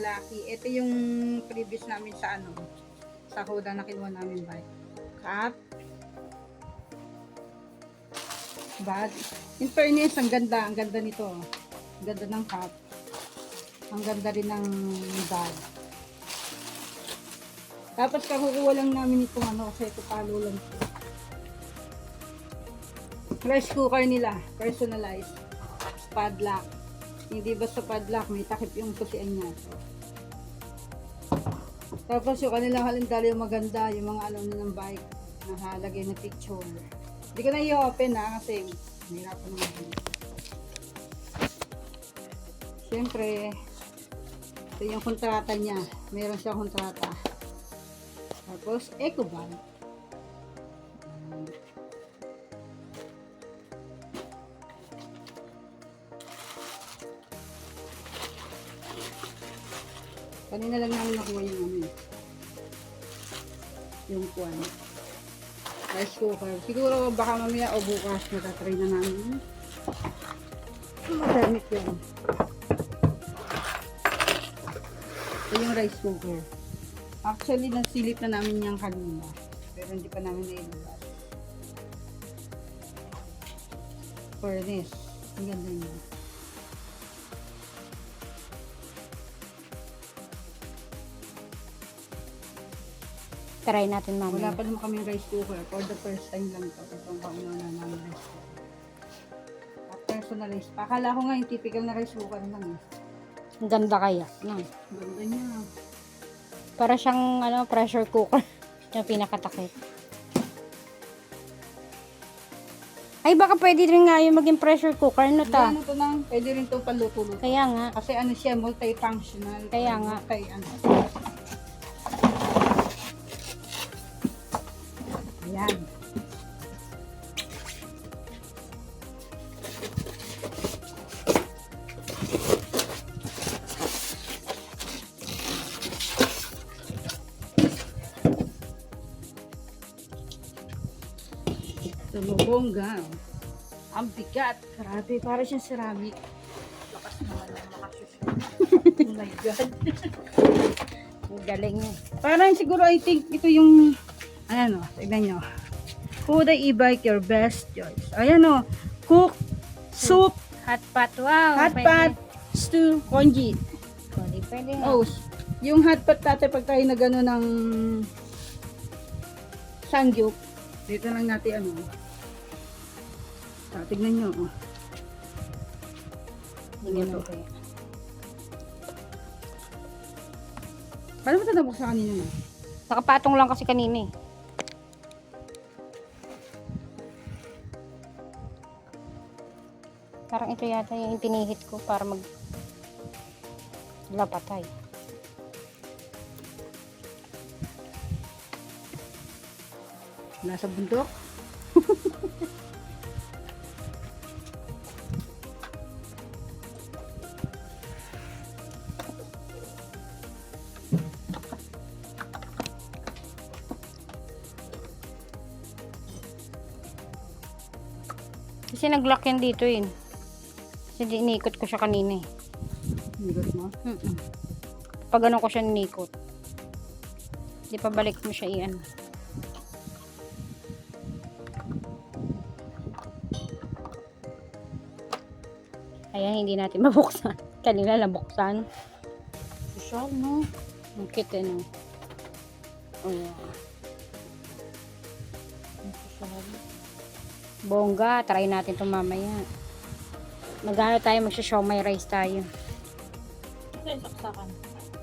malaki. Ito yung previous namin sa ano, sa Huda na kinuha namin bike. Cup. Bag. In fairness, ang ganda. Ang ganda nito. Ang ganda ng cup. Ang ganda rin ng bag. Tapos kakukuha lang namin itong ano kasi ito palo lang. Rice cooker nila, personalized. Padlock. Hindi basta padlock, may takip yung pusian niya. So, tapos yung kanilang kalendaryo maganda, yung mga ano ng bike, nakalagay na picture. Hindi ko na i-open ha, kasi nahirapan naman. Siyempre, ito yung kontrata niya. Meron siyang kontrata. Tapos, eco bag. Kanina lang namin nakuha yung ano eh. Yung kuwan. Rice cooker. Siguro baka mamaya o bukas natatry na namin. Thermic yun. Ito yung rice cooker. Actually, nasilip na namin yung kanina. Pero hindi pa namin nailabas. Furnace. Ang ganda niya. Try natin Wala mamaya. pa naman kaming rice cooker. For the first time lang to. Itong kauna na namin rice cooker. At personalized. Pakala ko nga yung typical na rice cooker lang eh. Ang ganda kaya. No? Ganda niya. Para siyang ano, pressure cooker. yung pinakatakip. Ay, baka pwede rin nga yung maging pressure cooker no Hindi, ta. ano to na, pwede rin to paluto-luto. Kaya nga. Kasi ano siya, multifunctional. Kaya nga. Multi, ano. Ayan. Tumubongga. Ang bigat. Grabe, para siyang ceramic. Lakas naman ng makasusyon. oh my God. Ang galing. Parang siguro I think ito yung ayan o, tignan nyo. Huda e-bike your best choice. Ayan o, cook, soup, Hot pot. Wow. hot pot, stew, congee. Pwede, pwede. Oh, yung hot pot dati pag tayo na gano'n ng sangyup, dito lang natin ano. Ah, tignan nyo. Oh. Naman kaya. Paano mo ito nabuksan kanina na? Nakapatong lang kasi kanina eh. Parang ito yata yung pinihit ko para mag lapatay. Nasa bundok? Kasi nag-lock yan dito yun. Kasi inikot ko siya kanina eh. Higot mo? Mm-mm. Pag ano ko siya inikot. Di pa balik mo siya iyan. Ayan, hindi natin mabuksan. Kanina nabuksan. Social, no? Ang cute, eh, no? Oh, yeah. Bongga, try natin ito mamaya. Magano tayo, magsha-show my rice tayo.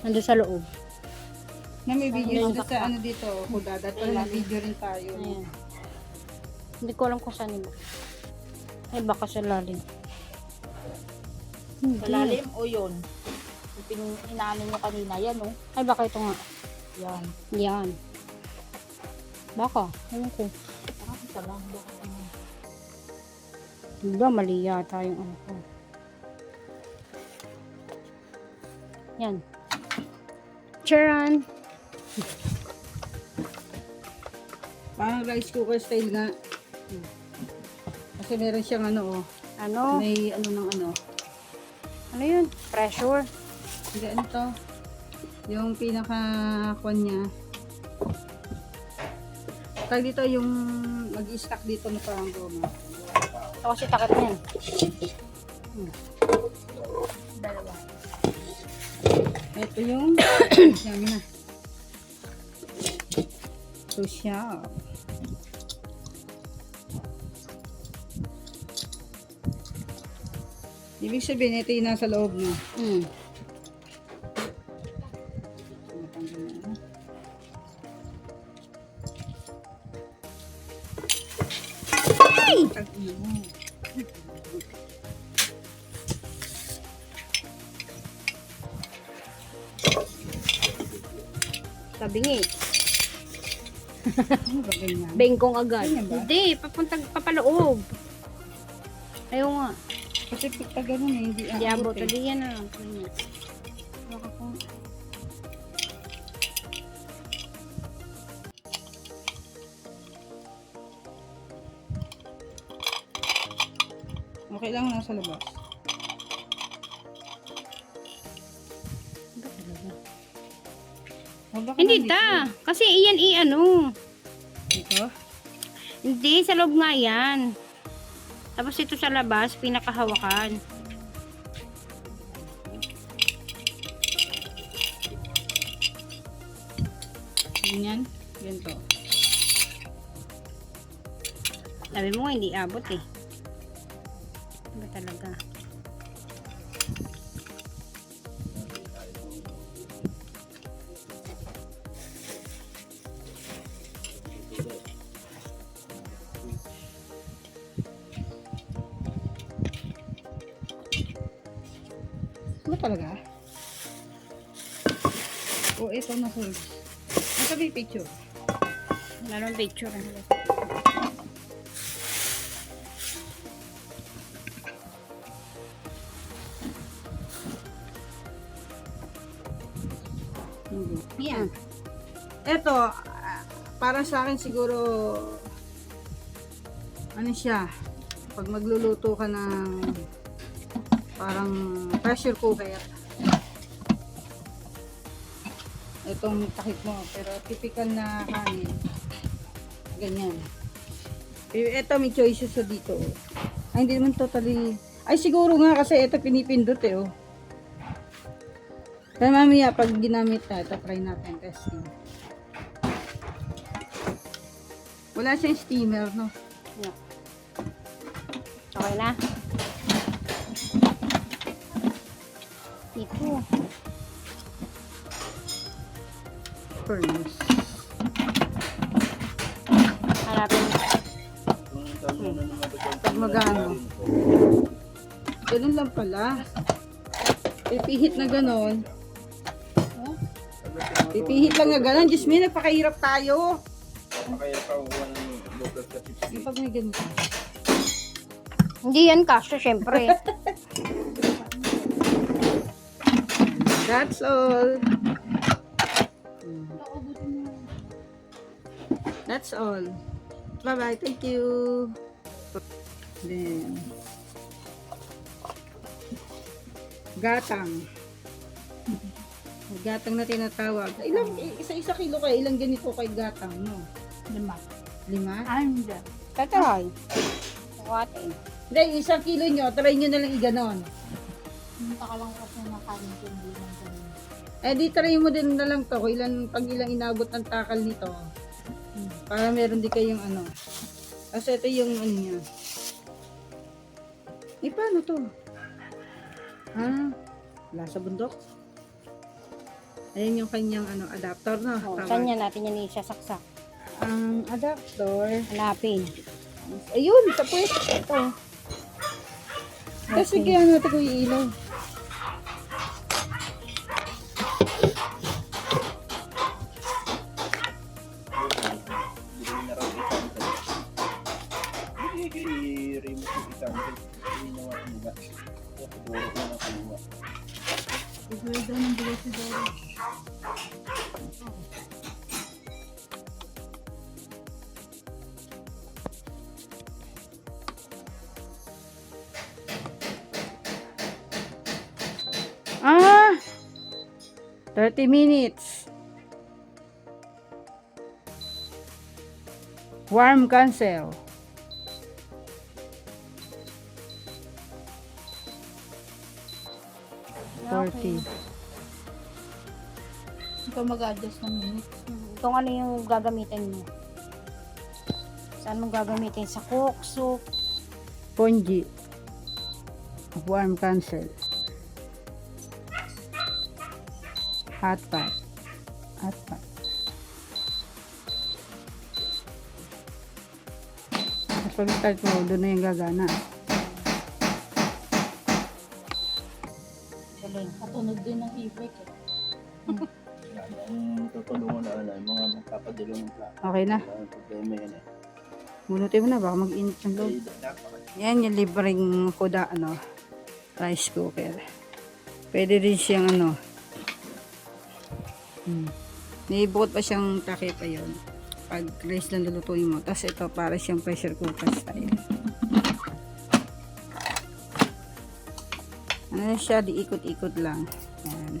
Nandun sa loob. Na may video Ayun, dito sa ano dito, Hudad. At wala video rin tayo. Ayan. Hindi ko alam kung saan iba. Ay, baka sa lalim. Hindi. Malalim o yun? Yung pin- inaano nyo kanina, yan o. Ay, baka ito nga. Yan. Yan. Baka. Ewan ko. Parang isa lang. Bakit ano? Hindi ba, mali yata yung ano ko. Yan. Charan! Parang rice cooker style nga. Kasi meron siyang ano oh. Ano? May ano ng ano. Ano yun? Pressure. Hindi ano to. Yung pinaka kwan niya. Tag dito yung mag-stack dito na parang goma. Ito kasi takot yan. Dalawa. Ito yung yummy na. So siya. Ibig sabihin, ito yung nasa loob mo. Mm. Mo. Sabingi. Ano ba ganyan? Bengkong agad. Hindi, papuntag papaloob. Ayaw nga. Kasi pagka ganun eh, hindi Hindi abot. eh. Hindi yan na. Okay lang nasa labas. Ba talaga? O, baka Hindi ta. Kasi iyan i-ano. Dito? Hindi, sa loob nga yan. Tapos ito sa labas, pinakahawakan. Ganyan? Ganito. Sabi mo hindi abot eh. Ba talaga? Ano talaga? O, ito na sir. Nasa may picture. Wala nang picture. eh. Hindi. Yan. Ito, ah, para sa akin siguro, ano siya, pag magluluto ka ng parang pressure cooker, itong takip mo, pero typical na kanin, ganyan. Ito may choices sa dito. Ay, hindi naman totally, ay siguro nga kasi ito pinipindot eh, oh. Kaya mamaya pag ginamit na, ito try natin testing. Wala siyang steamer, no? Okay na? Ito. Furnace. Harapin. Pag magano. Ganun lang pala. Pipihit na ganon. Pipihit lang na ganon. Diyos me, nagpakahirap tayo. Kaya pa uwan ng local sa chips. Yung pag may ganito. Hindi yan kasya, syempre. That's all. That's all. Bye-bye. Thank you. Then, gatang. Gatang na tinatawag. Ilang, isa-isa kilo kay ilang ganito kay gatang, no? Lima. Lima? Ah, hindi. Tatry. Bukatin. Hindi, isang kilo nyo, try nyo na lang iganon. Punta ka lang kasi na kanin ko, hindi lang ganun. Eh, di try mo din na lang to, kung ilan, pag ilang inabot ng takal nito. Para meron di kayong ano. Kasi ito yung ano niya. Eh, paano to? Ah, wala sa bundok. Ayan yung kanyang ano, adapter na. Oh, Tama. saan yan natin yan isasaksak? Ang adapter. Hanapin. Ayun, puwet. Ito. Kasi kaya natin ko ilaw. Gaganda ng bigas si Dora. Ah! 30 minutes. Warm cancel. Okay. 40. Ikaw mag-adjust ng minute. Hmm, Kung ano yung gagamitin mo. Saan mo gagamitin? Sa cook, soup. Ponji. Warm cancel. Hot pot. Hot pot. Pag start mo, doon na yung gagana. Katunog din ng e-brake eh. Ang tutulungan na ano, yung mga magpapadalo ng plato. Okay na. Wala ang problema yan eh. Bunutin mo na, baka mag-init ng loob. Yan yung libreng kuda, ano, rice cooker. Pwede rin siyang, ano, hmm. may bukod pa siyang takip ayun. Pag rice lang lulutuin mo. Tapos ito, para siyang pressure cooker style. Ano siya, di ikot-ikot lang. Yan.